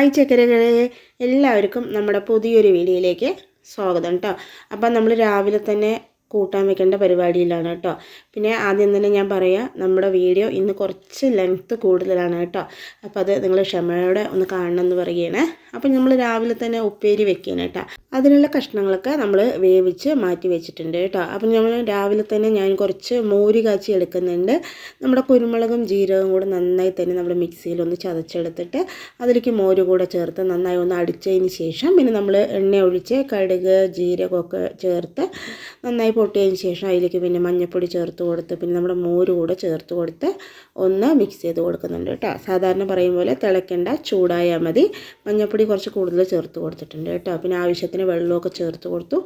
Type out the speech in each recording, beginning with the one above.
Hi ചക്കരകളെ എല്ലാവർക്കും നമ്മുടെ പുതിയൊരു വീഡിയോയിലേക്ക് സ്വാഗതം കേട്ടോ അപ്പം നമ്മൾ രാവിലെ തന്നെ കൂട്ടാൻ വെക്കേണ്ട പരിപാടിയിലാണ് കേട്ടോ. പിന്നെ ആദ്യം തന്നെ ഞാൻ പറയാം നമ്മുടെ വീഡിയോ ഇന്ന് കുറച്ച് ലെങ്ത്ത് കൂടുതലാണ് കേട്ടോ. അപ്പോൾ അത് നിങ്ങൾ ക്ഷമയോടെ ഒന്ന് കാണണം എന്ന് പറയുകയാണ്. അപ്പോൾ നമ്മൾ രാവിലെ തന്നെ ഉപ്പേരി വെക്കുകയാണ് കേട്ടോ. അതിനുള്ള കഷ്ണങ്ങളൊക്കെ നമ്മൾ വേവിച്ച് മാറ്റി വെച്ചിട്ടുണ്ട് കേട്ടോ. അപ്പോൾ നമ്മൾ രാവിലെ തന്നെ ഞാൻ കുറച്ച് മോര് കാച്ചി എടുക്കുന്നുണ്ട്. നമ്മുടെ കുരുമുളകും ജീരകവും കൂടെ നന്നായി തന്നെ നമ്മൾ മിക്സിയിൽ ഒന്ന് ചതച്ചെടുത്തിട്ട് അതിലേക്ക് മോര് കൂടെ ചേർത്ത് നന്നായി ഒന്ന് അടിച്ചതിന് ശേഷം പിന്നെ നമ്മൾ എണ്ണ ഒഴിച്ച് കടുക് ജീരകമൊക്കെ ചേർത്ത് നന്നായി പൊട്ടിയതിന് ശേഷം അതിലേക്ക് പിന്നെ മഞ്ഞൾപ്പൊടി ചേർത്ത് കൊടുത്ത് പിന്നെ നമ്മുടെ മോര് കൂടെ ചേർത്ത് കൊടുത്ത് ഒന്ന് മിക്സ് ചെയ്ത് കൊടുക്കുന്നുണ്ട് കേട്ടോ. സാധാരണ പറയും പോലെ തിളയ്ക്കേണ്ട ചൂടായാൽ മതി. മഞ്ഞൾപ്പൊടി കുറച്ച് കൂടുതൽ ചേർത്ത് കൊടുത്തിട്ടുണ്ട് കേട്ടോ. പിന്നെ ആവശ്യത്തിന് വെള്ളമൊക്കെ ചേർത്ത് കൊടുത്തു.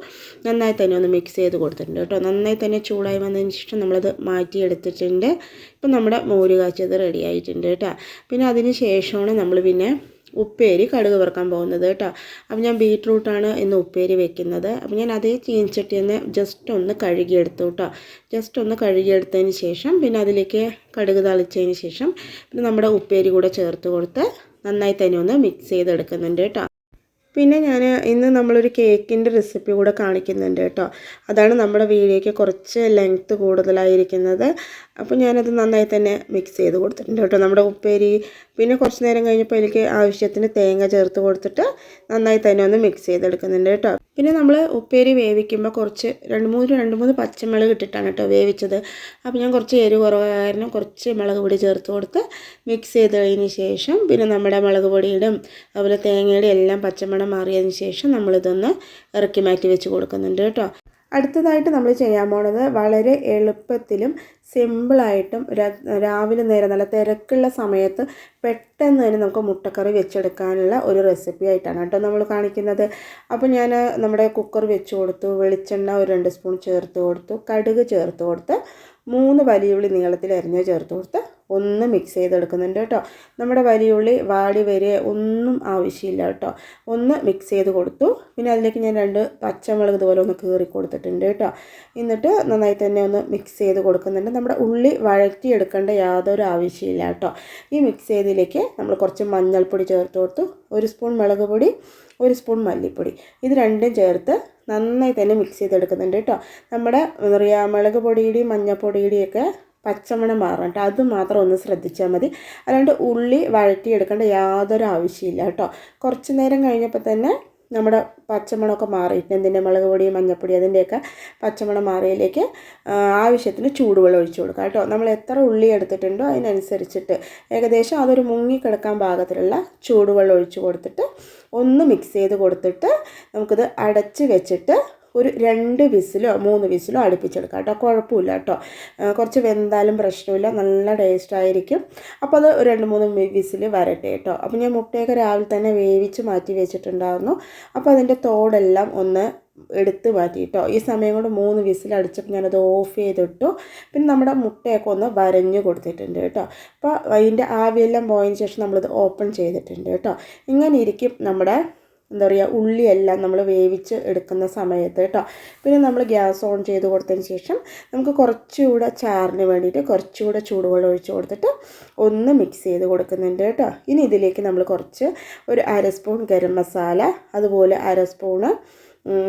നന്നായി തന്നെ ഒന്ന് മിക്സ് ചെയ്ത് കൊടുത്തിട്ടുണ്ട് കേട്ടോ. നന്നായി തന്നെ ചൂടായി വന്നതിന് ശേഷം നമ്മളത് മാറ്റിയെടുത്തിട്ടുണ്ട്. ഇപ്പം നമ്മുടെ മോര് കാച്ചത് റെഡി ആയിട്ടുണ്ട് കേട്ടോ. പിന്നെ അതിന് ശേഷമാണ് നമ്മൾ പിന്നെ ഉപ്പേരി കടുക് വറുക്കാൻ പോകുന്നത് കേട്ടോ. അപ്പം ഞാൻ ബീട്രൂട്ടാണ് ഇന്ന് ഉപ്പേരി വെക്കുന്നത്. അപ്പം ഞാൻ അതേ ചീനച്ചട്ടി തന്നെ ജസ്റ്റ് ഒന്ന് കഴുകിയെടുത്തു കേട്ടോ. ജസ്റ്റ് ഒന്ന് കഴുകിയെടുത്തതിന് ശേഷം പിന്നെ അതിലേക്ക് കടുക് തളിച്ചതിന് ശേഷം പിന്നെ നമ്മുടെ ഉപ്പേരി കൂടെ ചേർത്ത് കൊടുത്ത് നന്നായി തന്നെ ഒന്ന് മിക്സ് ചെയ്തെടുക്കുന്നുണ്ട് കേട്ടോ. പിന്നെ ഞാൻ ഇന്ന് നമ്മളൊരു കേക്കിന്റെ റെസിപ്പി കൂടെ കാണിക്കുന്നുണ്ട് കേട്ടോ. അതാണ് നമ്മുടെ വീഡിയോയ്ക്ക് കുറച്ച് ലെങ്ത്ത് കൂടുതലായിരിക്കുന്നത്. അപ്പോൾ ഞാനത് നന്നായി തന്നെ മിക്സ് ചെയ്ത് കൊടുത്തിട്ടുണ്ട് കേട്ടോ നമ്മുടെ ഉപ്പേരി. പിന്നെ കുറച്ച് നേരം കഴിഞ്ഞപ്പോൾ എനിക്ക് ആവശ്യത്തിന് തേങ്ങ ചേർത്ത് കൊടുത്തിട്ട് നന്നായി തന്നെ ഒന്ന് മിക്സ് ചെയ്തെടുക്കുന്നുണ്ട് കേട്ടോ. പിന്നെ നമ്മൾ ഉപ്പേരി വേവിക്കുമ്പോൾ കുറച്ച് രണ്ട് മൂന്ന് രണ്ട് മൂന്ന് പച്ചമുളക് ഇട്ടിട്ടാണ് കേട്ടോ വേവിച്ചത്. അപ്പോൾ ഞാൻ കുറച്ച് എരിവ് കുറവായിരുന്നു. കുറച്ച് മുളക് പൊടി ചേർത്ത് കൊടുത്ത് മിക്സ് ചെയ്ത് കഴിഞ്ഞ ശേഷം പിന്നെ നമ്മുടെ മുളക് പൊടിയുടെയും അതുപോലെ തേങ്ങയുടെ എല്ലാം പച്ചമണം മാറിയതിന് ശേഷം നമ്മളിതൊന്ന് ഇറക്കി മാറ്റി വെച്ച് കൊടുക്കുന്നുണ്ട് കേട്ടോ. അടുത്തതായിട്ട് നമ്മൾ ചെയ്യാൻ പോണത് വളരെ എളുപ്പത്തിലും സിമ്പിളായിട്ടും രാവിലെ നേരം നല്ല തിരക്കുള്ള സമയത്ത് പെട്ടെന്ന് തന്നെ നമുക്ക് മുട്ടക്കറി വെച്ചെടുക്കാനുള്ള ഒരു റെസിപ്പി ആയിട്ടാണ് കേട്ടോ നമ്മൾ കാണിക്കുന്നത്. അപ്പോൾ ഞാൻ നമ്മുടെ കുക്കർ വെച്ച് കൊടുത്തു വെളിച്ചെണ്ണ ഒരു രണ്ട് സ്പൂൺ ചേർത്ത് കൊടുത്തു കടുക് ചേർത്ത് കൊടുത്ത് മൂന്ന് വലിയുള്ളി നീളത്തിൽ അരിഞ്ഞ് ചേർത്ത് കൊടുത്ത് ഒന്ന് മിക്സ് ചെയ്തെടുക്കുന്നുണ്ട് കേട്ടോ. നമ്മുടെ വലിയുള്ളി വാടി വരെ ഒന്നും ആവശ്യമില്ല കേട്ടോ. ഒന്ന് മിക്സ് ചെയ്ത് കൊടുത്തു. പിന്നെ അതിലേക്ക് ഞാൻ രണ്ട് പച്ചമുളക് ഇതുപോലെ ഒന്ന് കീറി കൊടുത്തിട്ടുണ്ട് കേട്ടോ. എന്നിട്ട് നന്നായി തന്നെ ഒന്ന് മിക്സ് ചെയ്ത് കൊടുക്കുന്നുണ്ട്. നമ്മുടെ ഉള്ളി വഴറ്റിയെടുക്കേണ്ട യാതൊരു ആവശ്യമില്ല കേട്ടോ. ഈ മിക്സ് ചെയ്തതിലേക്ക് നമ്മൾ കുറച്ച് മഞ്ഞൾപ്പൊടി ചേർത്ത് കൊടുത്തു. ഒരു സ്പൂൺ മുളക് പൊടി ഒരു സ്പൂൺ മല്ലിപ്പൊടി. ഇത് രണ്ടും ചേർത്ത് നന്നായി തന്നെ മിക്സ് ചെയ്തെടുക്കുന്നുണ്ട് കേട്ടോ. നമ്മുടെ പറയുക മുളക് പൊടിയുടെയും മഞ്ഞൾപ്പൊടിയുടെയൊക്കെ പച്ചമണം മാറണം കേട്ടോ. അത് മാത്രം ഒന്ന് ശ്രദ്ധിച്ചാൽ മതി. അല്ലാണ്ട് ഉള്ളി വഴറ്റിയെടുക്കേണ്ട യാതൊരു ആവശ്യമില്ല കേട്ടോ. കുറച്ച് നേരം കഴിഞ്ഞപ്പോൾ തന്നെ നമ്മുടെ പച്ചമണമൊക്കെ മാറിയിട്ട് എന്തിന്റെ? മുളക് പൊടി മഞ്ഞൾപ്പൊടി അതിന്റെയൊക്കെ പച്ചമണം മാറിയതിലേക്ക് ആവശ്യത്തിന് ചൂടുവെള്ളം ഒഴിച്ചു കൊടുക്കുക കേട്ടോ. നമ്മൾ എത്ര ഉള്ളി എടുത്തിട്ടുണ്ടോ അതിനനുസരിച്ചിട്ട് ഏകദേശം അതൊരു മുങ്ങിക്കിടക്കാൻ പാകത്തിലുള്ള ചൂടുവെള്ളം ഒഴിച്ചു കൊടുത്തിട്ട് ഒന്ന് മിക്സ് ചെയ്ത് കൊടുത്തിട്ട് നമുക്കിത് അടച്ച് വെച്ചിട്ട് ഒരു രണ്ട് വിസിലോ മൂന്ന് വിസിലോ അടുപ്പിച്ചെടുക്കാം കേട്ടോ. കുഴപ്പമില്ല കേട്ടോ. കുറച്ച് വെന്താലും പ്രശ്നമില്ല. നല്ല ടേസ്റ്റ് ആയിരിക്കും. അപ്പോൾ അത് രണ്ട് മൂന്ന് വിസിൽ വരട്ടെ കേട്ടോ. അപ്പോൾ ഞാൻ മുട്ടയൊക്കെ രാവിലെ തന്നെ വേവിച്ച് മാറ്റി വെച്ചിട്ടുണ്ടായിരുന്നു. അപ്പോൾ അതിന്റെ തോടെല്ലാം ഒന്ന് എടുത്ത് മാറ്റി കേട്ടോ. ഈ സമയം കൊണ്ട് മൂന്ന് വിസിൽ അടിച്ചപ്പോൾ ഞാനത് ഓഫ് ചെയ്തിട്ടു. പിന്നെ നമ്മുടെ മുട്ടയൊക്കെ ഒന്ന് വരഞ്ഞു കൊടുത്തിട്ടുണ്ട് കേട്ടോ. അപ്പോൾ അതിന്റെ ആവിയെല്ലാം പോയതിന് ശേഷം നമ്മളിത് ഓപ്പൺ ചെയ്തിട്ടുണ്ട് കേട്ടോ. ഇങ്ങനെ ഇരിക്കും നമ്മുടെ എന്താ പറയുക ഉള്ളിയെല്ലാം നമ്മൾ വേവിച്ച് എടുക്കുന്ന സമയത്ത് കേട്ടോ. പിന്നെ നമ്മൾ ഗ്യാസ് ഓൺ ചെയ്ത് കൊടുത്തതിന് ശേഷം നമുക്ക് കുറച്ചുകൂടെ ചാറിന് വേണ്ടിയിട്ട് കുറച്ചുകൂടെ ചൂടുവെള്ളം ഒഴിച്ച് കൊടുത്തിട്ട് ഒന്ന് മിക്സ് ചെയ്ത് കൊടുക്കുന്നുണ്ട് കേട്ടോ. ഇനി ഇതിലേക്ക് നമ്മൾ കുറച്ച് ഒരു അര സ്പൂൺ ഗരം മസാല അതുപോലെ അര സ്പൂണ്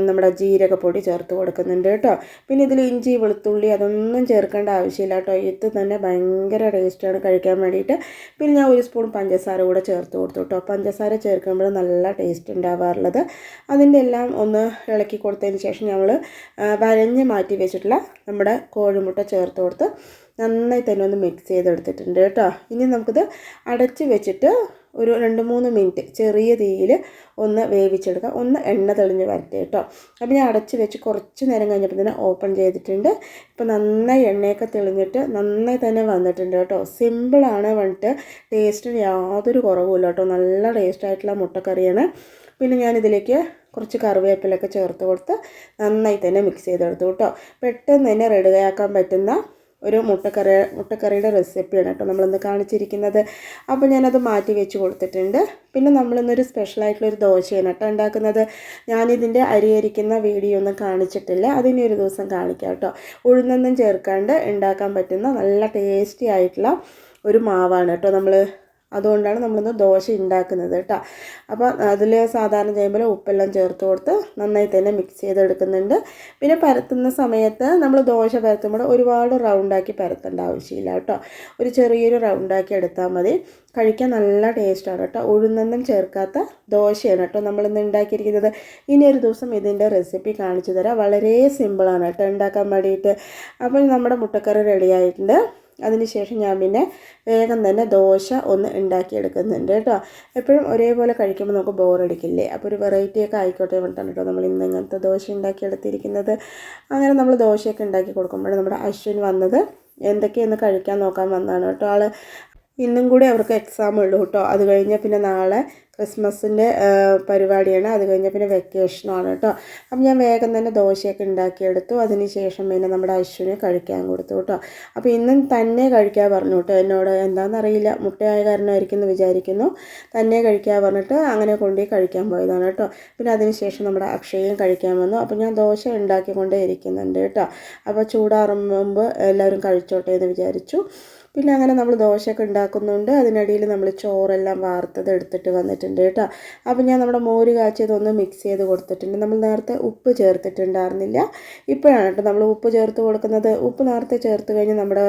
നമ്മുടെ ജീരകപ്പൊടി ചേർത്ത് കൊടുക്കുന്നുണ്ട് കേട്ടോ. പിന്നെ ഇതിൽ ഇഞ്ചി വെളുത്തുള്ളി അതൊന്നും ചേർക്കേണ്ട ആവശ്യമില്ല കേട്ടോ. ഇത് തന്നെ ഭയങ്കര ടേസ്റ്റാണ് കഴിക്കാൻ വേണ്ടിയിട്ട്. പിന്നെ ഞാൻ ഒരു സ്പൂൺ പഞ്ചസാര കൂടെ ചേർത്ത് കൊടുത്തു കേട്ടോ. പഞ്ചസാര ചേർക്കുമ്പോൾ നല്ല ടേസ്റ്റ് ഉണ്ടാവാറുള്ളത്. അതിന്റെ എല്ലാം ഒന്ന് ഇളക്കി കൊടുത്തതിന് ശേഷം നമ്മൾ വരഞ്ഞ് മാറ്റി വെച്ചിട്ടുള്ള നമ്മുടെ കോഴിമുട്ട ചേർത്ത് കൊടുത്ത് നന്നായി തന്നെ ഒന്ന് മിക്സ് ചെയ്തെടുത്തിട്ടുണ്ട് കേട്ടോ. ഇനി നമുക്കിത് അടച്ച് വെച്ചിട്ട് ഒരു രണ്ട് മൂന്ന് മിനിറ്റ് ചെറിയ തീയിൽ ഒന്ന് വേവിച്ചെടുക്കുക. ഒന്ന് എണ്ണ തെളിഞ്ഞ് വരട്ടെ കേട്ടോ. അപ്പോൾ ഞാൻ അടച്ച് വെച്ച് കുറച്ച് നേരം കഴിഞ്ഞപ്പോൾ തന്നെ ഓപ്പൺ ചെയ്തിട്ടുണ്ട്. ഇപ്പോൾ നന്നായി എണ്ണയൊക്കെ തെളിഞ്ഞിട്ട് നന്നായി തന്നെ വന്നിട്ടുണ്ട് കേട്ടോ. സിമ്പിളാണ് വന്നിട്ട് ടേസ്റ്റിന് യാതൊരു കുറവുമില്ല കേട്ടോ. നല്ല ടേസ്റ്റായിട്ടുള്ള മുട്ടക്കറിയാണ്. പിന്നെ ഞാനിതിലേക്ക് കുറച്ച് കറിവേപ്പിലൊക്കെ ചേർത്ത് കൊടുത്ത് നന്നായി തന്നെ മിക്സ് ചെയ്തെടുത്തു കേട്ടോ. പെട്ടെന്ന് തന്നെ റെഡിയാക്കാൻ പറ്റുന്ന ഒരു മുട്ടക്കറി മുട്ടക്കറിയുടെ റെസിപ്പിയാണ് കേട്ടോ നമ്മളിന്ന് കാണിച്ചിരിക്കുന്നത്. അപ്പോൾ ഞാനത് മാറ്റി വെച്ച് കൊടുത്തിട്ടുണ്ട്. പിന്നെ നമ്മളിന്നൊരു സ്പെഷ്യലായിട്ടുള്ളൊരു ദോശയാണ് കേട്ടോ ഉണ്ടാക്കുന്നത്. ഞാനിതിന്റെ അരി അരിക്കുന്ന വീഡിയോ ഒന്നും കാണിച്ചിട്ടില്ല. അതിനി ഒരു ദിവസം കാണിക്കാം കേട്ടോ. ഉഴുന്നൊന്നും ചേർക്കാണ്ട് ഉണ്ടാക്കാൻ പറ്റുന്ന നല്ല ടേസ്റ്റി ആയിട്ടുള്ള ഒരു മാവാണ് കേട്ടോ നമ്മൾ അതുകൊണ്ടാണ് നമ്മളിന്ന് ദോശ ഉണ്ടാക്കുന്നത് കേട്ടോ. അപ്പോൾ അതിൽ സാധാരണ ചെയ്യുമ്പോൾ ഉപ്പെല്ലാം ചേർത്ത് കൊടുത്ത് നന്നായി തന്നെ മിക്സ് ചെയ്തെടുക്കുന്നുണ്ട്. പിന്നെ പരത്തുന്ന സമയത്ത് നമ്മൾ ദോശ പരത്തുമ്പോൾ ഒരുപാട് റൗണ്ടാക്കി പരത്തേണ്ട ആവശ്യമില്ല കേട്ടോ. ഒരു ചെറിയൊരു റൗണ്ടാക്കി എടുത്താൽ മതി. കഴിക്കാൻ നല്ല ടേസ്റ്റാണ് കേട്ടോ. ഉഴുന്നൊന്നും ചേർക്കാത്ത ദോശയാണ് കേട്ടോ നമ്മളിന്ന് ഉണ്ടാക്കിയിരിക്കുന്നത്. ഇനി ഒരു ദിവസം ഇതിന്റെ റെസിപ്പി കാണിച്ചു തരാം. വളരെ സിമ്പിളാണ് കേട്ടോ. ഉണ്ടാക്കാൻ വേണ്ടിയിട്ട്. അപ്പോൾ നമ്മുടെ മുട്ടക്കറി റെഡി ആയിട്ടുണ്ട്. അതിനുശേഷം ഞാൻ പിന്നെ വേഗം തന്നെ ദോശ ഒന്ന് ഉണ്ടാക്കിയെടുക്കുന്നുണ്ട് കേട്ടോ. എപ്പോഴും ഒരേപോലെ കഴിക്കുമ്പോൾ നമുക്ക് ബോറടിക്കില്ലേ അപ്പോൾ ഒരു വെറൈറ്റിയൊക്കെ ആയിക്കോട്ടെ പറഞ്ഞിട്ടാണ് കേട്ടോ നമ്മൾ ഇന്ന് ഇങ്ങനത്തെ ദോശ ഉണ്ടാക്കിയെടുത്തിരിക്കുന്നത്. അങ്ങനെ നമ്മൾ ദോശയൊക്കെ ഉണ്ടാക്കി കൊടുക്കുമ്പോൾ നമ്മുടെ അശ്വിൻ വന്നത് എന്തൊക്കെയെന്ന് കഴിക്കാൻ നോക്കാൻ വന്നതാണ് കേട്ടോ. ആൾ ഇന്നും കൂടി അവർക്ക് എക്സാം ഉള്ളൂ കേട്ടോ അത് കഴിഞ്ഞാൽ പിന്നെ നാളെ ക്രിസ്മസിന്റെ പരിപാടിയാണ്. അത് കഴിഞ്ഞാൽ പിന്നെ വെക്കേഷനുമാണ് കേട്ടോ അപ്പം ഞാൻ വേഗം തന്നെ ദോശയൊക്കെ ഉണ്ടാക്കിയെടുത്തു. അതിന് ശേഷം പിന്നെ നമ്മുടെ അശ്വിന് കഴിക്കാൻ കൊടുത്തു കേട്ടോ അപ്പോൾ ഇന്നും തന്നെ കഴിക്കാൻ പറഞ്ഞു കേട്ടോ എന്നോട് എന്താണെന്നറിയില്ല മുട്ടയായ കാരണമായിരിക്കും എന്ന് വിചാരിക്കുന്നു. തന്നെ കഴിക്കാൻ പറഞ്ഞിട്ട് അങ്ങനെ കൊണ്ടുപോയി കഴിക്കാൻ പോയതാണ് കേട്ടോ പിന്നെ അതിന് ശേഷം നമ്മുടെ അക്ഷയും കഴിക്കാൻ വന്നു. അപ്പോൾ ഞാൻ ദോശ ഉണ്ടാക്കിക്കൊണ്ടേ ഇരിക്കുന്നുണ്ട് കേട്ടോ അപ്പോൾ ചൂടാറുമ്പോൾ എല്ലാവരും കഴിച്ചോട്ടെ എന്ന് വിചാരിച്ചു. പിന്നെ അങ്ങനെ നമ്മൾ ദോശയൊക്കെ ഉണ്ടാക്കുന്നുണ്ട്. അതിനിടയിൽ നമ്മൾ ചോറെല്ലാം വാർത്തത് എടുത്തിട്ട് വന്നിട്ടുണ്ട് കേട്ടോ. അപ്പോൾ ഞാൻ നമ്മുടെ മോര് കാച്ചിയതൊന്ന് മിക്സ് ചെയ്ത് കൊടുത്തിട്ടുണ്ട്. നമ്മൾ നേരത്തെ ഉപ്പ് ചേർത്തിട്ടുണ്ടായിരുന്നില്ല. ഇപ്പോഴാണ് കേട്ടോ നമ്മൾ ഉപ്പ് ചേർത്ത് കൊടുക്കുന്നത്. ഉപ്പ് നേരത്തെ ചേർത്ത് കഴിഞ്ഞ് നമ്മുടെ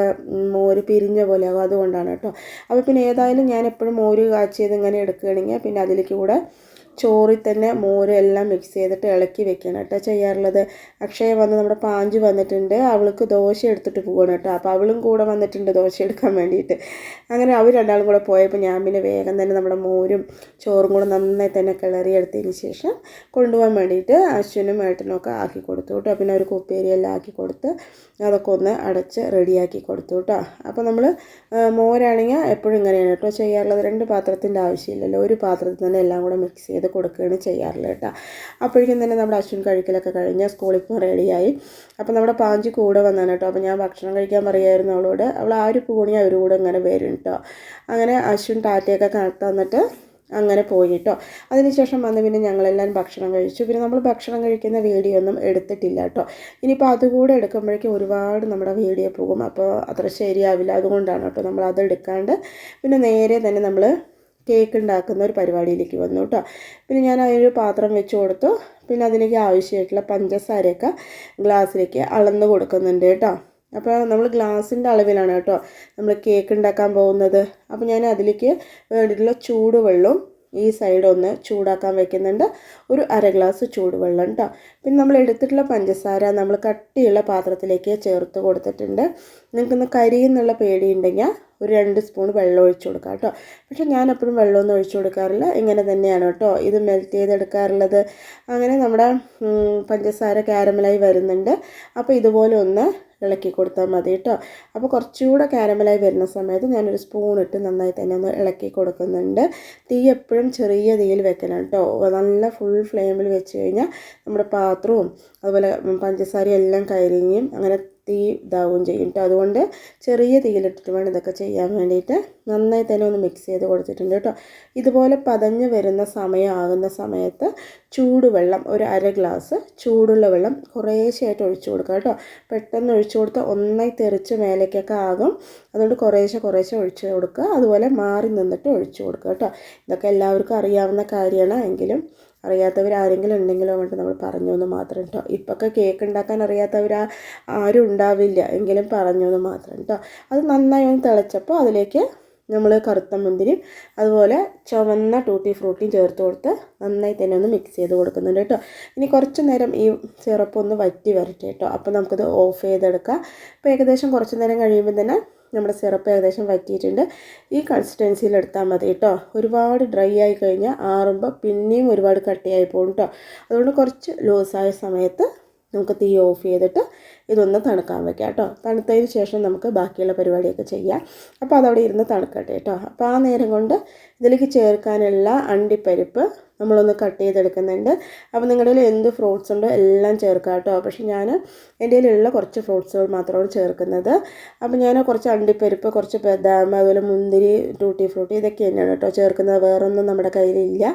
മോര് പിരിഞ്ഞ പോലെ ആകും അതുകൊണ്ടാണ് കേട്ടോ. അപ്പോൾ പിന്നെ ഏതായാലും ഞാൻ എപ്പോഴും മോര് കാച്ചിയത് ഇങ്ങനെ എടുക്കുകയാണെങ്കിൽ പിന്നെ അതിലേക്ക് കൂടെ ചോറിൽ തന്നെ മോര് എല്ലാം മിക്സ് ചെയ്തിട്ട് ഇളക്കി വെക്കണം കേട്ടോ ചെയ്യാറുള്ളത്. അക്ഷയ വന്ന് നമ്മുടെ പാഞ്ച് വന്നിട്ടുണ്ട്. അവൾക്ക് ദോശ എടുത്തിട്ട് പോകണം കേട്ടോ. അപ്പോൾ അവളും കൂടെ വന്നിട്ടുണ്ട് ദോശ എടുക്കാൻ വേണ്ടിയിട്ട്. അങ്ങനെ അവർ രണ്ടാളും കൂടെ പോയപ്പോൾ ഞാൻ പിന്നെ വേഗം തന്നെ നമ്മുടെ മോരും ചോറും കൂടെ നന്നായി തന്നെ കിളറി എടുത്തതിന് ശേഷം കൊണ്ടുപോകാൻ വേണ്ടിയിട്ട് അശ്വിനും ഏട്ടനും ഒക്കെ ആക്കി കൊടുത്തു കേട്ടോ. പിന്നെ ഒരു കുപ്പേരിയെല്ലാം ആക്കി കൊടുത്ത് അതൊക്കെ ഒന്ന് അടച്ച് റെഡിയാക്കി കൊടുത്തു കേട്ടോ അപ്പോൾ നമ്മൾ മോരാണെങ്കിൽ എപ്പോഴും ഇങ്ങനെയാണ് കേട്ടോ ചെയ്യാറുള്ളത്. രണ്ട് പാത്രത്തിന്റെ ആവശ്യമില്ലല്ലോ. ഒരു പാത്രത്തിൽ തന്നെ എല്ലാം കൂടെ മിക്സ് ചെയ്ത് കൊടുക്കുകയാണ് ചെയ്യാറുള്ളത് കേട്ടോ അപ്പോഴേക്കും തന്നെ നമ്മുടെ അശ്വിൻ കഴിക്കലൊക്കെ കഴിഞ്ഞ് സ്കൂളിൽ പോകും റെഡിയായി. അപ്പോൾ നമ്മുടെ പാഞ്ചി കൂടെ വന്നാണ് കേട്ടോ അപ്പോൾ ഞാൻ ഭക്ഷണം കഴിക്കാൻ പറയുമായിരുന്നു അവളോട്. അവൾ ആ ഒരു പൂണി അവരുടെ ഇങ്ങനെ വരും കേട്ടോ അങ്ങനെ അശ്വിൻ ടാറ്റയൊക്കെ തന്നിട്ട് അങ്ങനെ പോയി കേട്ടോ അതിനുശേഷം വന്ന് പിന്നെ ഞങ്ങളെല്ലാം ഭക്ഷണം കഴിച്ചു. പിന്നെ നമ്മൾ ഭക്ഷണം കഴിക്കുന്ന വീഡിയോ ഒന്നും എടുത്തിട്ടില്ല കേട്ടോ. ഇനിയിപ്പോൾ അതുകൂടെ എടുക്കുമ്പോഴേക്കും ഒരുപാട് നമ്മുടെ വീഡിയോ പോകും. അപ്പോൾ അത്ര ശരിയാവില്ല. അതുകൊണ്ടാണ് കേട്ടോ നമ്മൾ അതെടുക്കാണ്ട് പിന്നെ നേരെ തന്നെ നമ്മൾ കേക്ക് ഉണ്ടാക്കുന്ന ഒരു പരിപാടിയിലേക്ക് വന്നു കേട്ടോ. പിന്നെ ഞാൻ അതിനൊരു പാത്രം വെച്ച് കൊടുത്തു. പിന്നെ അതിലേക്ക് ആവശ്യമായിട്ടുള്ള പഞ്ചസാരയൊക്കെ ഗ്ലാസ്സിലേക്ക് അളന്ന് കൊടുക്കുന്നുണ്ട് കേട്ടോ. അപ്പോൾ നമ്മൾ ഗ്ലാസിന്റെ അളവിലാണ് കേട്ടോ നമ്മൾ കേക്ക് ഉണ്ടാക്കാൻ പോകുന്നത്. അപ്പോൾ ഞാൻ അതിലേക്ക് വേണ്ടിയിട്ടുള്ള ചൂടുവെള്ളവും ഈ സൈഡ് ഒന്ന് ചൂടാക്കാൻ വെക്കുന്നുണ്ട്. ഒരു അര ഗ്ലാസ് ചൂടുവെള്ളം കേട്ടോ പിന്നെ നമ്മൾ എടുത്തിട്ടുള്ള പഞ്ചസാര നമ്മൾ കട്ടിയുള്ള പാത്രത്തിലേക്ക് ചേർത്ത് കൊടുത്തിട്ടുണ്ട്. നിങ്ങൾക്കൊന്ന് കരിയെന്നുള്ള പേടിയുണ്ടെങ്കിൽ ഒരു രണ്ട് സ്പൂൺ വെള്ളം ഒഴിച്ചു കൊടുക്കാം കേട്ടോ പക്ഷെ ഞാൻ എപ്പോഴും വെള്ളമൊന്നും ഒഴിച്ചു കൊടുക്കാറില്ല. ഇങ്ങനെ തന്നെയാണ് കേട്ടോ ഇത് മെൽറ്റ് ചെയ്തെടുക്കാറുള്ളത്. അങ്ങനെ നമ്മുടെ പഞ്ചസാര കാരമലായി വരുന്നുണ്ട്. അപ്പോൾ ഇതുപോലെ ഒന്ന് ഇളക്കി കൊടുത്താൽ മതി കേട്ടോ. അപ്പോൾ കുറച്ചുകൂടെ കാരമലായി വരുന്ന സമയത്ത് ഞാനൊരു സ്പൂൺ ഇട്ട് നന്നായി തന്നെ ഒന്ന് ഇളക്കി കൊടുക്കുന്നുണ്ട്. തീ എപ്പോഴും ചെറിയ തീയിൽ വെക്കണം കേട്ടോ. നല്ല ഫുൾ ഫ്ലെയിമിൽ വെച്ച് കഴിഞ്ഞാൽ നമ്മുടെ പാത്രവും അതുപോലെ പഞ്ചസാരയും എല്ലാം കരിഞ്ഞും അങ്ങനെ തീ ഇതാവുകയും ചെയ്യും കേട്ടോ അതുകൊണ്ട് ചെറിയ തീയിലിട്ടിട്ട് വേണം ഇതൊക്കെ ചെയ്യാൻ വേണ്ടിയിട്ട്. നന്നായി തന്നെ ഒന്ന് മിക്സ് ചെയ്ത് കൊടുത്തിട്ടുണ്ട് കേട്ടോ. ഇതുപോലെ പതഞ്ഞ് വരുന്ന സമയമാകുന്ന സമയത്ത് ചൂടുവെള്ളം ഒരു അര ഗ്ലാസ് ചൂടുള്ള വെള്ളം കുറേശ്ശെയായിട്ട് ഒഴിച്ചു കൊടുക്കുക കേട്ടോ. പെട്ടെന്ന് ഒഴിച്ചു കൊടുത്ത് ഒന്നായി തെറിച്ച് മേലേക്കൊക്കെ ആകും. അതുകൊണ്ട് കുറേശ്ശെ കുറേശ്ശെ ഒഴിച്ചു കൊടുക്കുക. അതുപോലെ മാറി നിന്നിട്ട് ഒഴിച്ചു കൊടുക്കുക കേട്ടോ. ഇതൊക്കെ എല്ലാവർക്കും അറിയാവുന്ന കാര്യമാണ്. എങ്കിലും അറിയാത്തവർ ആരെങ്കിലും ഉണ്ടെങ്കിലോ വേണ്ടി നമ്മൾ പറഞ്ഞു എന്ന് മാത്രം കേട്ടോ ഇപ്പൊക്കെ കേക്ക് ഉണ്ടാക്കാൻ അറിയാത്തവർ ആരും ഉണ്ടാവില്ല. എങ്കിലും പറഞ്ഞു എന്ന് മാത്രം കേട്ടോ അത് നന്നായി ഒന്ന് തിളച്ചപ്പോൾ അതിലേക്ക് നമ്മൾ കറുത്ത മുന്തിരിയും അതുപോലെ ചുവന്ന ടൂട്ടി ഫ്രൂട്ടിയും ചേർത്ത് കൊടുത്ത് നന്നായി തന്നെ ഒന്ന് മിക്സ് ചെയ്ത് കൊടുക്കുന്നുണ്ട് കേട്ടോ ഇനി കുറച്ച് നേരം ഈ സിറപ്പ് ഒന്ന് വറ്റി വരട്ടെ കേട്ടോ അപ്പോൾ നമുക്കത് ഓഫ് ചെയ്തെടുക്കാം. അപ്പോൾ ഏകദേശം കുറച്ച് നേരം കഴിയുമ്പോൾ തന്നെ നമ്മുടെ സിറപ്പ് ഏകദേശം വറ്റിയിട്ടുണ്ട്. ഈ കൺസിസ്റ്റൻസിയിൽ എടുത്താൽ മതി കേട്ടോ ഒരുപാട് ഡ്രൈ ആയി കഴിഞ്ഞാൽ ആറുമ്പോൾ പിന്നെയും ഒരുപാട് കട്ടിയായി പോകും കേട്ടോ അതുകൊണ്ട് കുറച്ച് ലൂസായ സമയത്ത് നമുക്ക് തീ ഓഫ് ചെയ്തിട്ട് ഇതൊന്ന് തണുക്കാൻ വെക്കാം കേട്ടോ. തണുത്തതിന് ശേഷം നമുക്ക് ബാക്കിയുള്ള പരിപാടിയൊക്കെ ചെയ്യാം. അപ്പോൾ അതവിടെ ഇരുന്ന് തണുക്കട്ടെ കേട്ടോ. അപ്പോൾ ആ നേരം കൊണ്ട് ഇതിലേക്ക് ചേർക്കാനുള്ള അണ്ടിപ്പരിപ്പ് നമ്മളൊന്ന് കട്ട് ചെയ്തെടുക്കുന്നുണ്ട്. അപ്പോൾ നിങ്ങളുടെ എന്ത് ഫ്രൂട്ട്സ് ഉണ്ടോ എല്ലാം ചേർക്കാം കേട്ടോ. പക്ഷെ ഞാൻ എന്റെ കയ്യിലുള്ള കുറച്ച് ഫ്രൂട്ട്സുകൾ മാത്രമാണ് ചേർക്കുന്നത്. അപ്പോൾ ഞാൻ കുറച്ച് അണ്ടിപ്പരിപ്പ് കുറച്ച് ബദാം അതുപോലെ മുന്തിരി ടൂട്ടി ഫ്രൂട്ടി ഇതൊക്കെ തന്നെയാണ് കേട്ടോ ചേർക്കുന്നത്. വേറൊന്നും നമ്മുടെ കയ്യിലില്ല.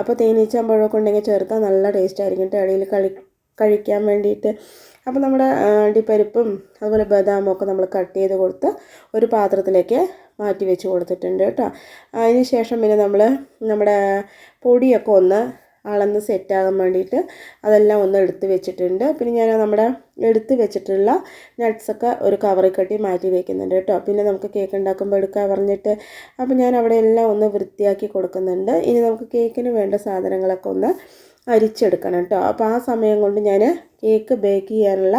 അപ്പോൾ തേനീച്ചമ്പഴമൊക്കെ ഉണ്ടെങ്കിൽ ചേർത്താൽ നല്ല ടേസ്റ്റ് ആയിരിക്കും കേട്ടോ. ഇടയിൽ കളി കഴിക്കാൻ വേണ്ടിയിട്ട്. അപ്പോൾ നമ്മുടെ അണ്ടിപ്പരിപ്പും അതുപോലെ ബദാമും ഒക്കെ നമ്മൾ കട്ട് ചെയ്ത് കൊടുത്ത് ഒരു പാത്രത്തിലേക്ക് മാറ്റി വെച്ച് കൊടുത്തിട്ടുണ്ട് കേട്ടോ. അതിന് ശേഷം പിന്നെ നമ്മൾ നമ്മുടെ പൊടിയൊക്കെ ഒന്ന് അളന്ന് സെറ്റാകാൻ വേണ്ടിയിട്ട് അതെല്ലാം ഒന്ന് എടുത്ത് വെച്ചിട്ടുണ്ട്. പിന്നെ ഞാൻ നമ്മുടെ എടുത്ത് വെച്ചിട്ടുള്ള നട്ട്സൊക്കെ ഒരു കവറിൽ കെട്ടി മാറ്റി വെക്കുന്നുണ്ട് കേട്ടോ. പിന്നെ നമുക്ക് കേക്ക് ഉണ്ടാക്കുമ്പോൾ എടുക്കാൻ പറഞ്ഞിട്ട് അപ്പോൾ ഞാൻ അവിടെ എല്ലാം ഒന്ന് വൃത്തിയാക്കി കൊടുക്കുന്നുണ്ട്. ഇനി നമുക്ക് കേക്കിന് വേണ്ട സാധനങ്ങളൊക്കെ ഒന്ന് അരിച്ചെടുക്കണം കേട്ടോ. അപ്പോൾ ആ സമയം കൊണ്ട് ഞാൻ കേക്ക് ബേക്ക് ചെയ്യാനുള്ള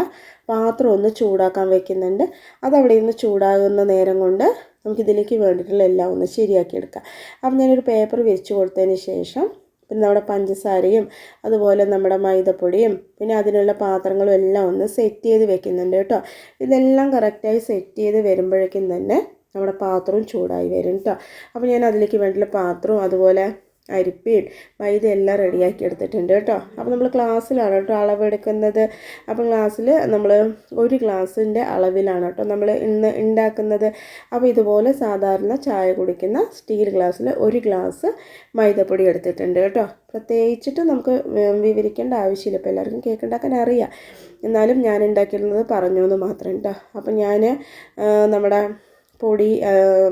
പാത്രം ഒന്ന് ചൂടാക്കാൻ വെക്കുന്നുണ്ട്. അതവിടെ നിന്ന് ചൂടാകുന്ന നേരം കൊണ്ട് നമുക്കിതിലേക്ക് വേണ്ടിയിട്ടുള്ള എല്ലാം ഒന്ന് ശരിയാക്കി എടുക്കാം. അപ്പം ഞാനൊരു പേപ്പർ വെച്ച് കൊടുത്തതിന് ശേഷം പിന്നെ നമ്മുടെ പഞ്ചസാരയും അതുപോലെ നമ്മുടെ മൈദപ്പൊടിയും പിന്നെ അതിനുള്ള പാത്രങ്ങളും എല്ലാം ഒന്ന് സെറ്റ് ചെയ്ത് വെക്കുന്നുണ്ട് കേട്ടോ. ഇതെല്ലാം കറക്റ്റായി സെറ്റ് ചെയ്ത് വരുമ്പോഴേക്കും തന്നെ നമ്മുടെ പാത്രവും ചൂടായി വരും കേട്ടോ. അപ്പോൾ ഞാൻ അതിലേക്ക് വേണ്ടിയുള്ള പാത്രവും അതുപോലെ അരിപ്പയും മൈദ എല്ലാം റെഡിയാക്കി എടുത്തിട്ടുണ്ട് കേട്ടോ. അപ്പോൾ നമ്മൾ ക്ലാസ്സിലാണ് കേട്ടോ അളവെടുക്കുന്നത്. അപ്പോൾ ക്ലാസ്സിൽ നമ്മൾ ഒരു ഗ്ലാസ്സിന്റെ അളവിലാണ് കേട്ടോ നമ്മൾ ഇന്ന് ഉണ്ടാക്കുന്നത് അപ്പോൾ ഇതുപോലെ സാധാരണ ചായ കുടിക്കുന്ന സ്റ്റീൽ ഗ്ലാസ്സിൽ ഒരു ഗ്ലാസ് മൈദപ്പൊടി എടുത്തിട്ടുണ്ട് കേട്ടോ. പ്രത്യേകിച്ചിട്ട് നമുക്ക് വിവരിക്കേണ്ട ആവശ്യമില്ല. ഇപ്പോൾ എല്ലാവർക്കും കേക്ക് ഉണ്ടാക്കാൻ അറിയാം. എന്നാലും ഞാൻ ഉണ്ടാക്കിയിരുന്നത് പറഞ്ഞു എന്ന് മാത്രം കേട്ടോ. അപ്പോൾ ഞാൻ നമ്മുടെ പൊടി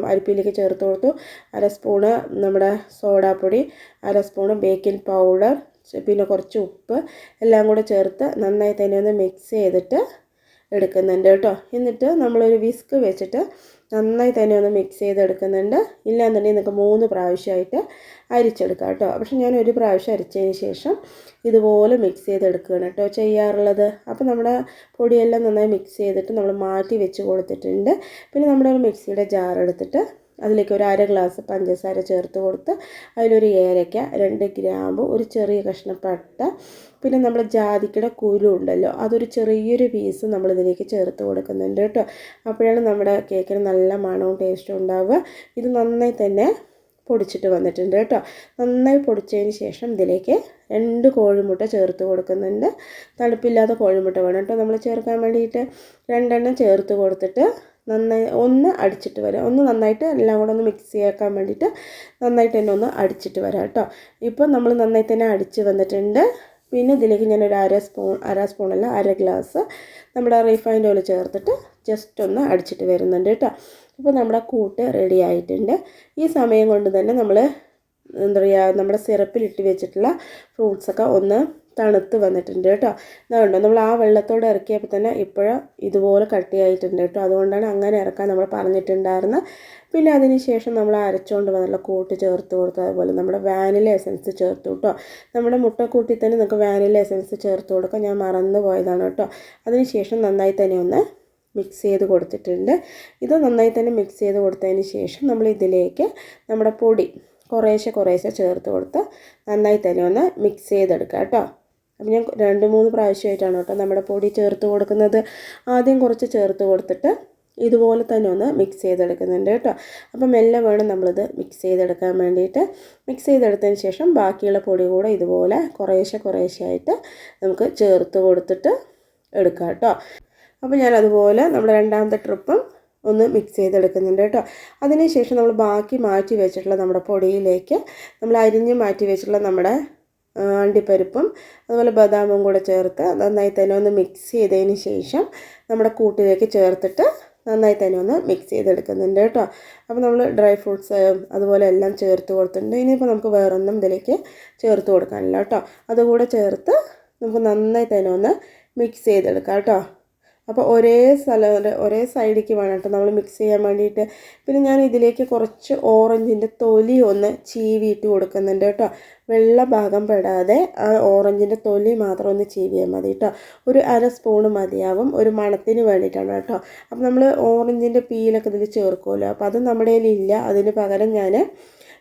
അരിപ്പിലേക്ക് ചേർത്ത് കൊടുത്തു. അര സ്പൂണ് നമ്മുടെ സോഡാപ്പൊടി അര സ്പൂണ് ബേക്കിംഗ് പൗഡർ പിന്നെ കുറച്ച് ഉപ്പ് എല്ലാം കൂടെ ചേർത്ത് നന്നായി തന്നെ ഒന്ന് മിക്സ് ചെയ്തിട്ട് എടുക്കുന്നുണ്ട് കേട്ടോ. എന്നിട്ട് നമ്മളൊരു വിസ്ക് വെച്ചിട്ട് നന്നായി തന്നെ ഒന്ന് മിക്സ് ചെയ്തെടുക്കുന്നുണ്ട്. ഇല്ലാന്നുണ്ടെങ്കിൽ നിങ്ങൾക്ക് മൂന്ന് പ്രാവശ്യമായിട്ട് അരിച്ചെടുക്കാം കേട്ടോ. പക്ഷെ ഞാൻ ഒരു പ്രാവശ്യം അരിച്ചതിന് ശേഷം ഇതുപോലെ മിക്സ് ചെയ്തെടുക്കുകയാണ് കേട്ടോ ചെയ്യാറുള്ളത്. അപ്പോൾ നമ്മുടെ പൊടിയെല്ലാം നന്നായി മിക്സ് ചെയ്തിട്ട് നമ്മൾ മാറ്റി വെച്ച് കൊടുത്തിട്ടുണ്ട്. പിന്നെ നമ്മുടെ ഒരു മിക്സിയുടെ ജാർ എടുത്തിട്ട് അതിലേക്ക് ഒരു അര ഗ്ലാസ് പഞ്ചസാര ചേർത്ത് കൊടുത്ത് അതിലൊരു ഏലക്ക രണ്ട് ഗ്രാമ്പ് ഒരു ചെറിയ കഷ്ണം പട്ട പിന്നെ നമ്മൾ ജാതിക്കയുടെ കുരു ഉണ്ടല്ലോ അതൊരു ചെറിയൊരു പീസ് നമ്മൾ ഇതിലേക്ക് ചേർത്ത് കൊടുക്കുന്നുണ്ട് കേട്ടോ. അപ്പോഴാണ് നമ്മുടെ കേക്കിന് നല്ല മണവും ടേസ്റ്റും ഉണ്ടാവുക. ഇത് നന്നായി തന്നെ പൊടിച്ചിട്ട് വന്നിട്ടുണ്ട് കേട്ടോ. നന്നായി പൊടിച്ചതിന് ശേഷം ഇതിലേക്ക് രണ്ട് കോഴിമുട്ട ചേർത്ത് കൊടുക്കുന്നുണ്ട്. തണുപ്പില്ലാത്ത കോഴിമുട്ട വേണം കേട്ടോ നമ്മൾ ചേർക്കാൻ വേണ്ടിയിട്ട്. രണ്ടെണ്ണം ചേർത്ത് കൊടുത്തിട്ട് നന്നായി ഒന്ന് അടിച്ചിട്ട് വരാം. ഒന്ന് നന്നായിട്ട് എല്ലാം കൂടെ ഒന്ന് മിക്സ് ചെയ്യാക്കാൻ വേണ്ടിയിട്ട് നന്നായിട്ട് തന്നെ ഒന്ന് അടിച്ചിട്ട് വരാം കേട്ടോ. ഇപ്പോൾ നമ്മൾ നന്നായി തന്നെ അടിച്ച് വന്നിട്ടുണ്ട്. പിന്നെ ഇതിലേക്ക് ഞാൻ ഒരു അര സ്പൂൺ അര സ്പൂൺ അല്ല അര ഗ്ലാസ് നമ്മുടെ റീഫൈൻഡ് ഓയിൽ ചേർത്തിട്ട് ജസ്റ്റ് ഒന്ന് അടിച്ചിട്ട് വരുന്നുണ്ട് കേട്ടോ. അപ്പോൾ നമ്മുടെ കൂട്ട് റെഡി ആയിട്ടുണ്ട്. ഈ സമയം കൊണ്ട് തന്നെ നമ്മൾ എന്താ പറയുക നമ്മുടെ സിറപ്പിലിട്ട് വെച്ചിട്ടുള്ള ഫ്രൂട്ട്സൊക്കെ ഒന്ന് തണുത്ത് വന്നിട്ടുണ്ട് കേട്ടോ. അതുകൊണ്ട് നമ്മൾ ആ വെള്ളത്തോട് ഇറക്കിയപ്പോൾ തന്നെ ഇപ്പോഴും ഇതുപോലെ കട്ടിയായിട്ടുണ്ട് കേട്ടോ. അതുകൊണ്ടാണ് അങ്ങനെ ഇറക്കാൻ നമ്മൾ പറഞ്ഞിട്ടുണ്ടായിരുന്നത് പിന്നെ അതിന് ശേഷം നമ്മൾ അരച്ചുകൊണ്ട് വന്നുള്ള കൂട്ട് ചേർത്ത് കൊടുത്തു അതുപോലെ നമ്മുടെ വാനില എസൻസ് ചേർത്ത് കേട്ടോ. നമ്മുടെ മുട്ടക്കൂട്ടിൽ തന്നെ നമുക്ക് വാനില എസൻസ് ചേർത്ത് കൊടുക്കാം. ഞാൻ മറന്നു പോയതാണ് കേട്ടോ. അതിന് ശേഷം നന്നായി തന്നെ ഒന്ന് മിക്സ് ചെയ്ത് കൊടുത്തിട്ടുണ്ട്. ഇത് നന്നായി തന്നെ മിക്സ് ചെയ്ത് കൊടുത്തതിന് ശേഷം നമ്മൾ ഇതിലേക്ക് നമ്മുടെ പൊടി കുറേശ്ശെ കുറേശ്ശെ ചേർത്ത് കൊടുത്ത് നന്നായി തന്നെ ഒന്ന് മിക്സ് ചെയ്തെടുക്കുക കേട്ടോ. അപ്പം ഞാൻ രണ്ട് മൂന്ന് പ്രാവശ്യമായിട്ടാണ് കേട്ടോ നമ്മുടെ പൊടി ചേർത്ത് കൊടുക്കുന്നത്. ആദ്യം കുറച്ച് ചേർത്ത് കൊടുത്തിട്ട് ഇതുപോലെ തന്നെ ഒന്ന് മിക്സ് ചെയ്തെടുക്കുന്നുണ്ട് കേട്ടോ. അപ്പം മെല്ലെ വേണം നമ്മളിത് മിക്സ് ചെയ്തെടുക്കാൻ വേണ്ടിയിട്ട്. മിക്സ് ചെയ്തെടുത്തതിന് ശേഷം ബാക്കിയുള്ള പൊടി കൂടെ ഇതുപോലെ കുറേശ്ശെ കുറേശ്ശെ ആയിട്ട് നമുക്ക് ചേർത്ത് കൊടുത്തിട്ട് എടുക്കാം കേട്ടോ. അപ്പോൾ ഞാൻ അതുപോലെ നമ്മുടെ രണ്ടാമത്തെ ട്രിപ്പും ഒന്ന് മിക്സ് ചെയ്തെടുക്കുന്നുണ്ട് കേട്ടോ. അതിനുശേഷം നമ്മൾ ബാക്കി മാറ്റി വെച്ചിട്ടുള്ള നമ്മുടെ പൊടിയിലേക്ക് നമ്മൾ അരിഞ്ഞ് മാറ്റി വെച്ചിട്ടുള്ള നമ്മുടെ അണ്ടിപ്പരിപ്പും അതുപോലെ ബദാമും കൂടെ ചേർത്ത് നന്നായി തന്നെ ഒന്ന് മിക്സ് ചെയ്തതിന് ശേഷം നമ്മുടെ കൂട്ടിലേക്ക് ചേർത്തിട്ട് നന്നായി തന്നെ ഒന്ന് മിക്സ് ചെയ്തെടുക്കുന്നുണ്ട് കേട്ടോ. അപ്പോൾ നമ്മൾ ഡ്രൈ ഫ്രൂട്ട്സ് അതുപോലെ എല്ലാം ചേർത്ത് കൊടുത്തിട്ടുണ്ട്. ഇനിയിപ്പോൾ നമുക്ക് വേറൊന്നും ഇതിലേക്ക് ചേർത്ത് കൊടുക്കാനില്ല കേട്ടോ. അതുകൂടെ ചേർത്ത് നമുക്ക് നന്നായി തന്നെ ഒന്ന് മിക്സ് ചെയ്തെടുക്കാം കേട്ടോ. അപ്പോൾ ഒരേ സ്ഥലം ഒരേ സൈഡിലേക്ക് വേണം കേട്ടോ നമ്മൾ മിക്സ് ചെയ്യാൻ വേണ്ടിയിട്ട്. പിന്നെ ഞാൻ ഇതിലേക്ക് കുറച്ച് ഓറഞ്ചിന്റെ തൊലി ഒന്ന് ചീവിയിട്ട് കൊടുക്കുന്നുണ്ട് കേട്ടോ. വെള്ള ഭാഗം പെടാതെ ആ ഓറഞ്ചിന്റെ തൊലി മാത്രം ഒന്ന് ചീവിയാൽ മതി കേട്ടോ. ഒരു അര സ്പൂണ് മതിയാവും ഒരു മണത്തിന് വേണ്ടിയിട്ടാണ് കേട്ടോ. അപ്പോൾ നമ്മൾ ഓറഞ്ചിന്റെ പീലൊക്കെ ഇതിൽ ചേർക്കുമല്ലോ. അപ്പോൾ അത് നമ്മുടെ കയ്യിലില്ല അതിന് പകരം ഞാൻ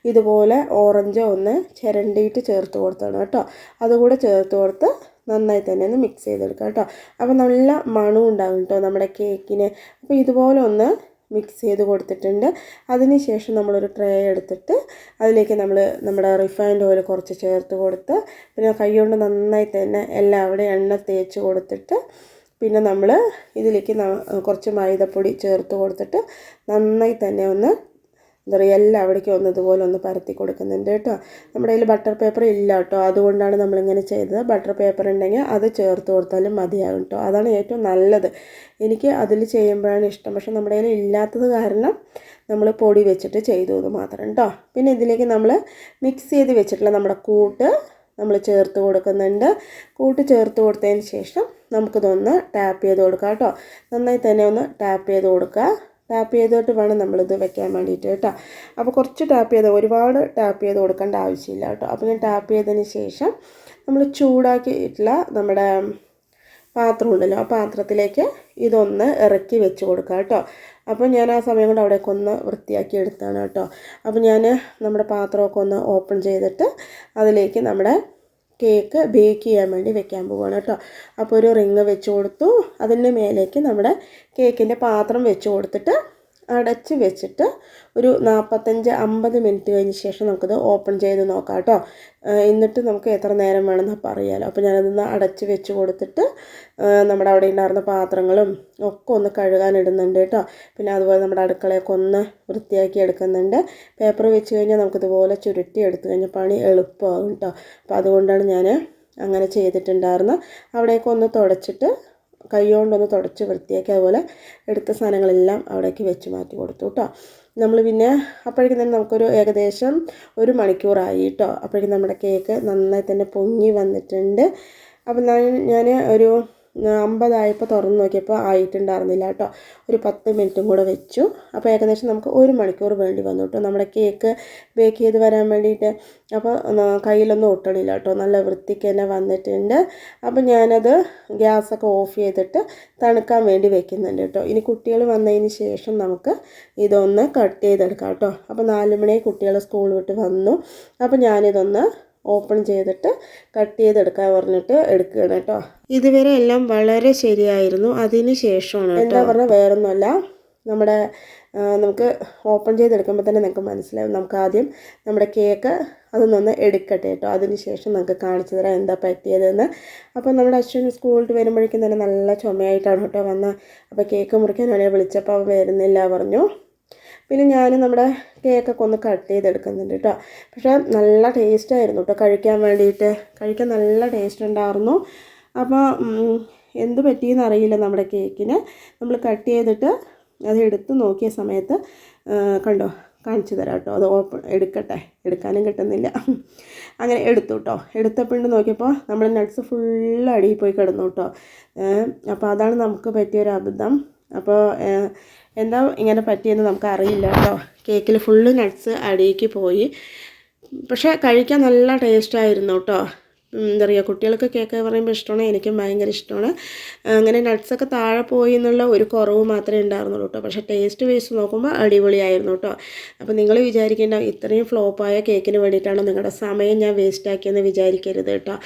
ഇതുപോലെ ഓറഞ്ച് ഒന്ന് ചിരണ്ടിയിട്ട് ചേർത്ത് കൊടുത്താണ് കേട്ടോ. അതുകൂടെ ചേർത്ത് കൊടുത്ത് നന്നായി തന്നെ ഒന്ന് മിക്സ് ചെയ്തെടുക്കാം കേട്ടോ. അപ്പോൾ നല്ല മണവും ഉണ്ടാകും കേട്ടോ നമ്മുടെ കേക്കിന് അപ്പോൾ ഇതുപോലെ ഒന്ന് മിക്സ് ചെയ്ത് കൊടുത്തിട്ടുണ്ട്. അതിന് ശേഷം നമ്മളൊരു ട്രേ എടുത്തിട്ട് അതിലേക്ക് നമ്മൾ നമ്മുടെ റിഫൈൻഡ് ഓയിൽ കുറച്ച് ചേർത്ത് കൊടുത്ത് പിന്നെ കൈകൊണ്ട് നന്നായി തന്നെ എല്ലാം അവിടെ എണ്ണ തേച്ച് കൊടുത്തിട്ട് പിന്നെ നമ്മൾ ഇതിലേക്ക് കുറച്ച് മൈദപ്പൊടി ചേർത്ത് കൊടുത്തിട്ട് നന്നായി തന്നെ ഒന്ന് എന്താ പറയുക എല്ലാവിടേക്കും ഒന്ന് ഇതുപോലെ ഒന്ന് പരത്തി കൊടുക്കുന്നുണ്ട് കേട്ടോ. നമ്മുടെ കയ്യിൽ ബട്ടർ പേപ്പർ ഇല്ല കേട്ടോ. അതുകൊണ്ടാണ് നമ്മളിങ്ങനെ ചെയ്തത്. ബട്ടർ പേപ്പർ ഉണ്ടെങ്കിൽ അത് ചേർത്ത് കൊടുത്താലും മതിയാകും കേട്ടോ. അതാണ് ഏറ്റവും നല്ലത്. എനിക്ക് അതിൽ ചെയ്യുമ്പോഴാണ് ഇഷ്ടം. പക്ഷെ നമ്മുടെ കയ്യിൽ ഇല്ലാത്തത് കാരണം നമ്മൾ പൊടി വെച്ചിട്ട് ചെയ്തു എന്ന് മാത്രം കേട്ടോ. പിന്നെ ഇതിലേക്ക് നമ്മൾ മിക്സ് ചെയ്ത് വെച്ചിട്ടുള്ള നമ്മുടെ കൂട്ട് നമ്മൾ ചേർത്ത് കൊടുക്കുന്നുണ്ട്. കൂട്ട് ചേർത്ത് കൊടുത്തതിന് ശേഷം നമുക്കിതൊന്ന് ടാപ്പ് ചെയ്ത് കൊടുക്കാം കേട്ടോ. നന്നായി തന്നെ ഒന്ന് ടാപ്പ് ചെയ്ത് കൊടുക്കുക. ടാപ്പ് ചെയ്തിട്ട് വേണം നമ്മളിത് വെക്കാൻ വേണ്ടിയിട്ട് കേട്ടോ. അപ്പോൾ കുറച്ച് ടാപ്പ് ചെയ്ത് ഒരുപാട് ടാപ്പ് ചെയ്ത് കൊടുക്കേണ്ട ആവശ്യമില്ല കേട്ടോ. അപ്പോൾ ഞാൻ ടാപ്പ് ചെയ്തതിന് ശേഷം നമ്മൾ ചൂടാക്കിയിട്ടുള്ള നമ്മുടെ പാത്രം ഉണ്ടല്ലോ ആ പാത്രത്തിലേക്ക് ഇതൊന്ന് ഇറക്കി വെച്ച് കൊടുക്കുക കേട്ടോ. അപ്പോൾ ഞാൻ ആ സമയം കൊണ്ട് അവിടേക്ക് ഒന്ന് വൃത്തിയാക്കി എടുത്താണ് കേട്ടോ. അപ്പോൾ ഞാൻ നമ്മുടെ പാത്രമൊക്കെ ഒന്ന് ഓപ്പൺ ചെയ്തിട്ട് അതിലേക്ക് നമ്മുടെ കേക്ക് ബേക്ക് ചെയ്യാൻ വേണ്ടി വെക്കാൻ പോവുകയാണ് കേട്ടോ. അപ്പോൾ ഒരു റിങ് വെച്ച് കൊടുത്തു. അതിന്റെ മേലേക്ക് നമ്മുടെ കേക്കിന്റെ പാത്രം വെച്ച് കൊടുത്തിട്ട് അടച്ച് വെച്ചിട്ട് ഒരു നാൽപ്പത്തഞ്ച് അമ്പത് മിനിറ്റ് കഴിഞ്ഞ ശേഷം നമുക്കത് ഓപ്പൺ ചെയ്ത് നോക്കാം കേട്ടോ. എന്നിട്ട് നമുക്ക് എത്ര നേരം വേണമെന്ന് പറയാമല്ലോ അപ്പോൾ ഞാനതൊന്ന് അടച്ച് വെച്ച് കൊടുത്തിട്ട് നമ്മുടെ അവിടെ ഉണ്ടായിരുന്ന പാത്രങ്ങളും ഒക്കെ ഒന്ന് കഴുകാനിടുന്നുണ്ട് കേട്ടോ. പിന്നെ അതുപോലെ നമ്മുടെ അടുക്കളയൊക്കെ ഒന്ന് വൃത്തിയാക്കി എടുക്കുന്നുണ്ട്. പേപ്പർ വെച്ച് കഴിഞ്ഞാൽ നമുക്കിതുപോലെ ചുരുട്ടി എടുത്തു കഴിഞ്ഞാൽ പണി എളുപ്പമാകും കേട്ടോ. അപ്പോൾ അതുകൊണ്ടാണ് ഞാൻ അങ്ങനെ ചെയ്തിട്ടുണ്ടായിരുന്നു അവിടെയൊക്കെ ഒന്ന് തുടച്ചിട്ട് കൈ കൊണ്ടൊന്ന് തുടച്ച് വൃത്തിയാക്കി അതുപോലെ എടുത്ത സാധനങ്ങളെല്ലാം അവിടേക്ക് വെച്ച് മാറ്റി കൊടുത്തു കേട്ടോ. നമ്മൾ പിന്നെ അപ്പോഴേക്കും തന്നെ നമുക്കൊരു ഏകദേശം ഒരു മണിക്കൂറായി കേട്ടോ. അപ്പോഴേക്കും നമ്മുടെ കേക്ക് നന്നായി തന്നെ പൊങ്ങി വന്നിട്ടുണ്ട്. അപ്പം ഞാൻ ഒരു അമ്പതായപ്പോൾ തുറന്ന് നോക്കിയപ്പോൾ ആയിട്ടുണ്ടായിരുന്നില്ല കേട്ടോ. ഒരു പത്ത് മിനിറ്റും കൂടെ വെച്ചു. അപ്പോൾ ഏകദേശം നമുക്ക് ഒരു മണിക്കൂർ വേണ്ടി വന്നു കേട്ടോ. നമ്മുടെ കേക്ക് ബേക്ക് ചെയ്ത് വരാൻ വേണ്ടിയിട്ട്. അപ്പോൾ കയ്യിലൊന്നും ഒട്ടണില്ല കേട്ടോ. നല്ല വൃത്തിക്ക് തന്നെ വന്നിട്ടുണ്ട്. അപ്പോൾ ഞാനത് ഗ്യാസൊക്കെ ഓഫ് ചെയ്തിട്ട് തണുക്കാൻ വേണ്ടി വെക്കുന്നുണ്ട് കേട്ടോ. ഇനി കുട്ടികൾ വന്നതിന് ശേഷം നമുക്ക് ഇതൊന്ന് കട്ട് ചെയ്തെടുക്കാം കേട്ടോ. അപ്പോൾ നാല് മണി കുട്ടികൾ സ്കൂൾ വിട്ട് വന്നു. അപ്പോൾ ഞാനിതൊന്ന് ഓപ്പൺ ചെയ്തിട്ട് കട്ട് ചെയ്തെടുക്കാൻ പറഞ്ഞിട്ട് എടുക്കുകയാണ് കേട്ടോ. ഇതുവരെ എല്ലാം വളരെ ശരിയായിരുന്നു. അതിന് ശേഷമാണ് എന്താ പറഞ്ഞാൽ വേറൊന്നുമല്ല. നമ്മുടെ നമുക്ക് ഓപ്പൺ ചെയ്തെടുക്കുമ്പോൾ തന്നെ നിങ്ങൾക്ക് മനസ്സിലാവും. നമുക്ക് ആദ്യം നമ്മുടെ കേക്ക് അതൊന്നൊന്ന് എടുക്കട്ടെ കേട്ടോ. അതിന് ശേഷം നമുക്ക് കാണിച്ചു തരാം എന്താ പറ്റിയതെന്ന്. അപ്പോൾ നമ്മുടെ അശ്വിൻ സ്കൂളിൽ വരുമ്പോഴേക്കും തന്നെ നല്ല ചുമയായിട്ടാണ് കേട്ടോ വന്നത്. അപ്പോൾ കേക്ക് മുറിക്കാൻ വേണ്ടി വിളിച്ചപ്പോൾ അവൻ വരുന്നില്ല പറഞ്ഞു. പിന്നെ ഞാൻ നമ്മുടെ കേക്കൊക്കെ ഒന്ന് കട്ട് ചെയ്തെടുക്കുന്നുണ്ട് കേട്ടോ. പക്ഷേ നല്ല ടേസ്റ്റ് ആയിരുന്നു കേട്ടോ കഴിക്കാൻ വേണ്ടിയിട്ട്. കഴിക്കാൻ നല്ല ടേസ്റ്റ് ഉണ്ടായിരുന്നു. അപ്പോൾ എന്ത് പറ്റിയെന്ന് അറിയില്ല നമ്മുടെ കേക്കിന്. നമ്മൾ കട്ട് ചെയ്തിട്ട് അത് എടുത്ത് നോക്കിയ സമയത്ത് കണ്ടോ കാണിച്ചു തരാം കേട്ടോ. അത് ഓപ്പൺ എടുക്കട്ടെ. എടുക്കാനും കിട്ടുന്നില്ല. അങ്ങനെ എടുത്തു കേട്ടോ. എടുത്തപ്പോണ്ട് നോക്കിയപ്പോൾ നമ്മൾ നട്ട്സ് ഫുള്ള് അടിയിൽ പോയി കിടന്നു കേട്ടോ. അപ്പോൾ അതാണ് നമുക്ക് പറ്റിയൊരു അബദ്ധം. അപ്പോൾ എന്താ ഇങ്ങനെ പറ്റിയെന്ന് നമുക്ക് അറിയില്ല കേട്ടോ. കേക്കിൽ ഫുള്ള് നട്ട്സ് അടിയിലേക്ക് പോയി. പക്ഷേ കഴിക്കാൻ നല്ല ടേസ്റ്റായിരുന്നു കേട്ടോ. എന്താ പറയുക കുട്ടികൾക്ക് കേക്ക് പറയുമ്പോൾ ഇഷ്ടമാണ് എനിക്കും ഭയങ്കര ഇഷ്ടമാണ്. അങ്ങനെ നട്ട്സൊക്കെ താഴെ പോയി എന്നുള്ള ഒരു കുറവ് മാത്രമേ ഉണ്ടായിരുന്നുള്ളൂ കേട്ടോ. പക്ഷേ ടേസ്റ്റ് വേസ് നോക്കുമ്പോൾ അടിപൊളിയായിരുന്നു കേട്ടോ. അപ്പോൾ നിങ്ങൾ വിചാരിക്കേണ്ട ഇത്രയും ഫ്ലോപ്പായ കേക്കിന് വേണ്ടിയിട്ടാണ് നിങ്ങളുടെ സമയം ഞാൻ വേസ്റ്റാക്കിയെന്ന് വിചാരിക്കരുത് കേട്ടോ.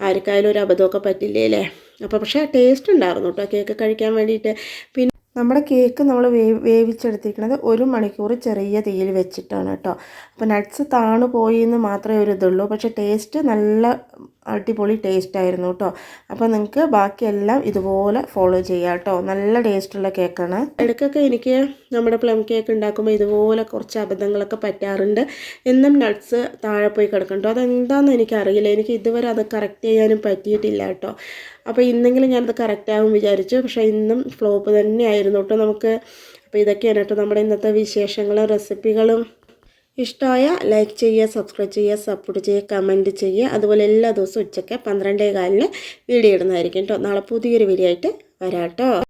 ആർക്കായാലും ഒരു അബദ്ധമൊക്കെ പറ്റില്ലേ അല്ലേ അപ്പോൾ പക്ഷേ ടേസ്റ്റ് ഉണ്ടായിരുന്നു കേട്ടോ കേക്ക് കഴിക്കാൻ വേണ്ടിയിട്ട്. പിന്നെ നമ്മുടെ കേക്ക് നമ്മൾ വേവ് വേവിച്ചെടുത്തിരിക്കുന്നത് ഒരു മണിക്കൂർ ചെറിയ തീയിൽ വെച്ചിട്ടാണ് കേട്ടോ അപ്പോൾ നട്ട്സ് താണു പോയി എന്ന് മാത്രമേ ഒരു ഇതുള്ളൂ. പക്ഷേ ടേസ്റ്റ് നല്ല അടിപൊളി ടേസ്റ്റ് ആയിരുന്നു കേട്ടോ അപ്പോൾ നിങ്ങൾക്ക് ബാക്കിയെല്ലാം ഇതുപോലെ ഫോളോ ചെയ്യാം കേട്ടോ നല്ല ടേസ്റ്റുള്ള കേക്കാണ് ഇടയ്ക്കൊക്കെ എനിക്ക് നമ്മുടെ പ്ലം കേക്ക് ഉണ്ടാക്കുമ്പോൾ ഇതുപോലെ കുറച്ച് അബദ്ധങ്ങളൊക്കെ പറ്റാറുണ്ട്. എന്നും നട്ട്സ് താഴെ പോയി കിടക്കും കേട്ടോ അതെന്താണെന്ന് എനിക്കറിയില്ല. എനിക്ക് ഇതുവരെ അത് കറക്റ്റ് ചെയ്യാനും പറ്റിയിട്ടില്ല കേട്ടോ അപ്പോൾ ഇന്നെങ്കിലും ഞാനത് കറക്റ്റ് ആകും വിചാരിച്ചു. പക്ഷേ ഇന്നും ഫ്ലോപ്പ് തന്നെ ആയിരുന്നു കേട്ടോ നമുക്ക് അപ്പോൾ ഇതൊക്കെയാണ് കേട്ടോ നമ്മുടെ ഇന്നത്തെ വിശേഷങ്ങളും റെസിപ്പികളും ഇഷ്ടമായ ലൈക്ക് ചെയ്യുക സബ്സ്ക്രൈബ് ചെയ്യുക സപ്പോർട്ട് ചെയ്യുക കമന്റ് ചെയ്യുക. അതുപോലെ എല്ലാ ദിവസവും ഉച്ചയ്ക്ക് പന്ത്രണ്ടേ കാലിന് വീഡിയോ ഇടുന്നതായിരിക്കും കേട്ടോ നാളെ പുതിയൊരു വീഡിയോ ആയിട്ട് വരാം കേട്ടോ